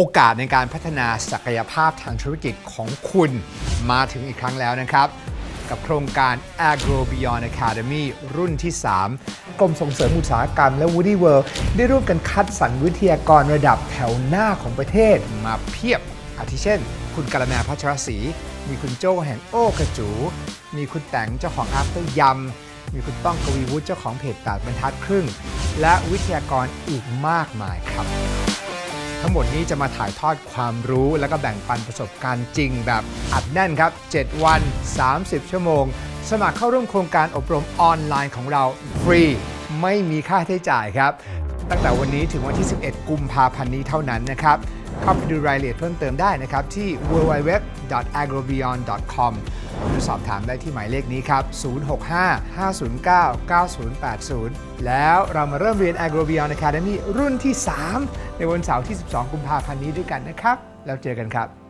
โอกาสในการพัฒนาศักยภาพทางธุรกิจของคุณมาถึงอีกครั้งแล้วนะครับ กับโครงการ Agro Beyond Academy รุ่นที่ 3 กรมส่งเสริมอุตสาหกรรมและ Woody World ได้ร่วมกันคัดสรรวิทยากรระดับแถวหน้าของประเทศมาเพียบ อาทิเช่น คุณกะละแมพัชรศรี มีคุณโจ้แห่งโอ้กระจู มีคุณแตงเจ้าของ After ยำมีคุณต้องกวีวุฒิเจ้าของเพจตาดบรรทัดครึ่ง และวิทยากรอีกมากมายครับ ทั้งหมดนี้จะมาถ่ายทอดความรู้และก็แบ่งปันประสบการณ์จริงแบบอัดแน่นครับ 7 วัน 30 ชั่วโมง สมัครเข้าร่วมโครงการอบรมออนไลน์ของเราฟรี ไม่มีค่าใช้จ่ายครับ ตั้งแต่วันนี้ถึงวันที่ 11 กุมภาพันธ์นี้เท่านั้นนะครับ เข้าไปดูรายละเอียดเพิ่มเติมได้นะครับ ที่ www.agrobeyond.com หรือสอบถามได้ที่หมายเลขนี้ครับ 065-509-9080 แล้วเรามาเริ่มเรียน Agro Beyond Academy รุ่นที่ 3 ในวันเสาร์ที่ 12 กุมภาพันธ์นี้ด้วยกันนะครับ แล้วเจอกันครับ